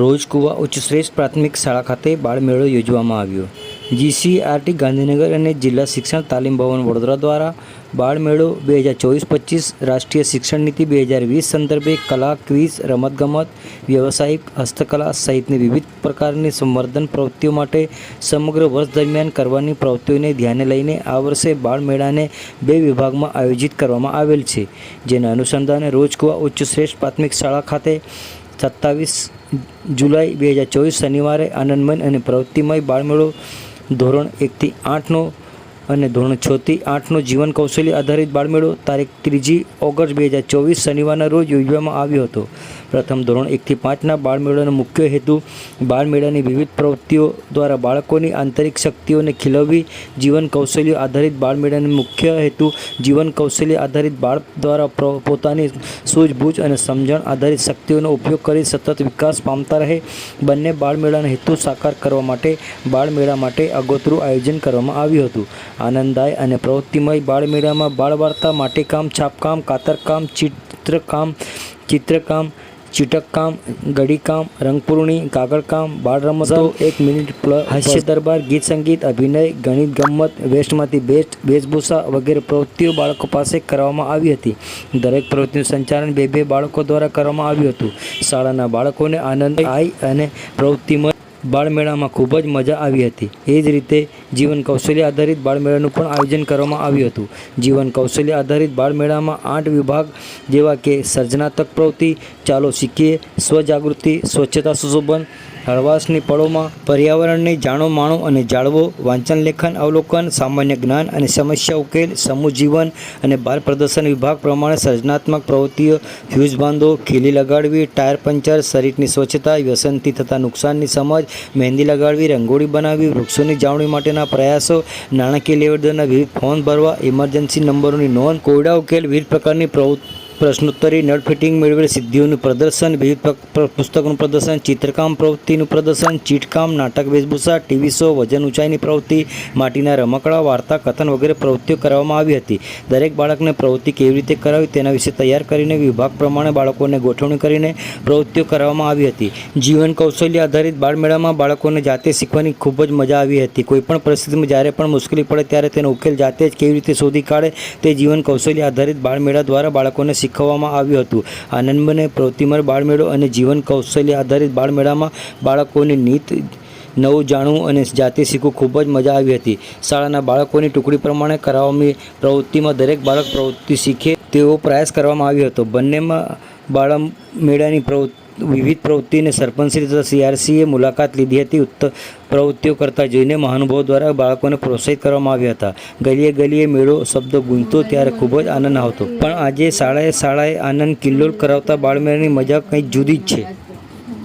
રોજકુવા ઉચ્ચ શ્રેષ્ઠ પ્રાથમિક શાળા ખાતે બાળમેળો યોજવામાં આવ્યો. જીસીઆરટી ગાંધીનગર અને જિલ્લા શિક્ષણ તાલીમ ભવન વડોદરા દ્વારા બાળમેળો બે હજાર ચોવીસ પચીસ રાષ્ટ્રીય શિક્ષણ નીતિ બે હજાર વીસ સંદર્ભે કલા, ક્વિઝ, રમતગમત, વ્યવસાયિક, હસ્તકલા સહિતની વિવિધ પ્રકારની સંવર્ધન પ્રવૃત્તિઓ માટે સમગ્ર વર્ષ દરમિયાન કરવાની પ્રવૃત્તિઓને ધ્યાને લઈને આ વર્ષે બાળમેળાને બે વિભાગમાં આયોજિત કરવામાં આવેલ છે. જેના અનુસંધાને રોજકુવા ઉચ્ચ શ્રેષ્ઠ પ્રાથમિક શાળા ખાતે સત્તાવીસ જુલાઈ બે હજાર ચોવીસ શનિવારે આનંદમય અને પ્રવૃત્તિમય બાળમેળો ધોરણ એકથી આઠનો અને ધોરણ છથી આઠનો જીવન કૌશલ્ય આધારિત બાળમેળો તારીખ ત્રીજી ઓગસ્ટ બે હજાર ચોવીસ શનિવારના રોજ યોજવામાં આવ્યો હતો. પ્રથમ ધોરણ એકથી પાંચના બાળમેળાનો મુખ્ય હેતુ બાળમેળાની વિવિધ પ્રવૃત્તિઓ દ્વારા બાળકોની આંતરિક શક્તિઓને ખીલવવી, જીવન કૌશલ્ય આધારિત બાળમેળાનો મુખ્ય હેતુ જીવન કૌશલ્ય આધારિત બાળ દ્વારા પોતાની સૂઝબૂઝ અને સમજણ આધારિત શક્તિઓનો ઉપયોગ કરી સતત વિકાસ પામતા રહે. બંને બાળમેળાનો હેતુ સાકાર કરવા માટે બાળમેળા માટે અગોતરું આયોજન કરવામાં આવ્યું હતું. આનંદદાય અને પ્રવૃત્તિમય બાળમેળામાં બાળ વાર્તા માટીકામ છાપકામ, કાતરકામ, ચિત્રકામ ચિત્રકામ ચીટકકામ ગડીકામ રંગપૂર્ણી કાગળકામ બાળ રમતો એક મિનિટ હાસ્ય દરબાર ગીત સંગીત અભિનય ગણિત ગમ્મત વેસ્ટમાંથી બેસ્ટ વેશભૂષા વગેરે પ્રવૃત્તિઓ બાળકો પાસે કરવામાં આવી હતી. દરેક પ્રવૃત્તિનું સંચાલન બે બે બાળકો દ્વારા કરવામાં આવ્યું હતું. શાળાના બાળકોને આનંદ આવી અને પ્રવૃત્તિમાં બાળમેળામાં ખૂબ જ મજા આવી હતી. એ જ રીતે જીવન કૌશલ્ય આધારિત બાળમેળાનું પણ આયોજન કરવામાં આવ્યું હતું. જીવન કૌશલ્ય આધારિત બાળમેળામાં આઠ વિભાગ જેવા કે સર્જનાત્મક પ્રવૃત્તિ, ચાલો શીખીએ, સ્વજાગૃતિ, સ્વચ્છતા સુશોભન, હળવાશની પળોમાં પર્યાવરણને જાણો, માણો અને જાળવો, વાંચન, લેખન, અવલોકન, સામાન્ય જ્ઞાન અને સમસ્યા ઉકેલ, સમૂહ જીવન અને બાળ પ્રદર્શન વિભાગ પ્રમાણે સર્જનાત્મક પ્રવૃત્તિઓ, ફ્યુઝ બાંધો, ખીલી લગાડવી, ટાયર પંચર, શરીરની સ્વચ્છતા, વ્યસનથી થતા નુકસાનની સમજ, મહેંદી લગાડવી, રંગોળી બનાવવી, વૃક્ષોની જાળવણી માટેના પ્રયાસો નાણાકીય લેવડદેવડના વિવિધ ફોર્મ ભરવા ઇમરજન્સી નંબરોની નોંધ કોયડા ઉકેલ વિવિધ પ્રકારની પ્રવૃત્તિ પ્રશ્નોત્તરી, નળ ફિટિંગ મેળવેલ સિદ્ધિઓનું પ્રદર્શન, વિવિધ પુસ્તકોનું પ્રદર્શન, ચિત્રકામ પ્રવૃત્તિનું પ્રદર્શન, ચીટકામ, નાટક વેશભૂષા, ટીવી શો, વજન ઊંચાઈની પ્રવૃત્તિ, માટીના રમકડા, વાર્તા, કથન વગેરે પ્રવૃત્તિઓ કરવામાં આવી હતી. દરેક બાળકને પ્રવૃત્તિ કેવી રીતે કરાવી તેના વિશે તૈયાર કરીને વિભાગ પ્રમાણે બાળકોને ગોઠવણી કરીને પ્રવૃત્તિઓ કરવામાં આવી હતી. જીવન કૌશલ્ય આધારિત બાળમેળામાં બાળકોને જાતે શીખવાની ખૂબ જ મજા આવી હતી. કોઈપણ પરિસ્થિતિમાં જ્યારે પણ મુશ્કેલી પડે ત્યારે તેનો ઉકેલ જાતે જ કેવી રીતે શોધી કાઢે તે જીવન કૌશલ્ય આધારિત બાળમેળા દ્વારા બાળકોને શીખવવામાં આવ્યું હતું. આનંદમય પ્રવૃત્તિમય બાળમેળો અને જીવન કૌશલ્ય આધારિત બાળમેળામાં બાળકોની નીત નવું જાણવું અને જાતે શીખવું ખૂબ જ મજા આવી હતી. શાળાના બાળકોની ટુકડી પ્રમાણે કરાવવાની પ્રવૃત્તિમાં દરેક બાળક પ્રવૃત્તિ શીખે તેવો પ્રયાસ કરવામાં આવ્યો હતો. બંનેમાં બાળ મેળાની પ્રવૃત્તિ વિવિધ પ્રવૃત્તિને સરપંચશ્રી તથા સીઆરસીએ મુલાકાત લીધી હતી. ઉત્તર પ્રવૃત્તિઓ કરતા જોઈને મહાનુભાવો દ્વારા બાળકોને પ્રોત્સાહિત કરવામાં આવ્યા હતા. ગલીએ ગલીએ મેળો શબ્દ ગૂંજતો ત્યારે ખૂબ જ આનંદ આવતો. પણ આજે શાળાએ શાળાએ આનંદ કિલ્લોલ કરાવતા બાળમેળાની મજા કંઈક જુદી જ છે.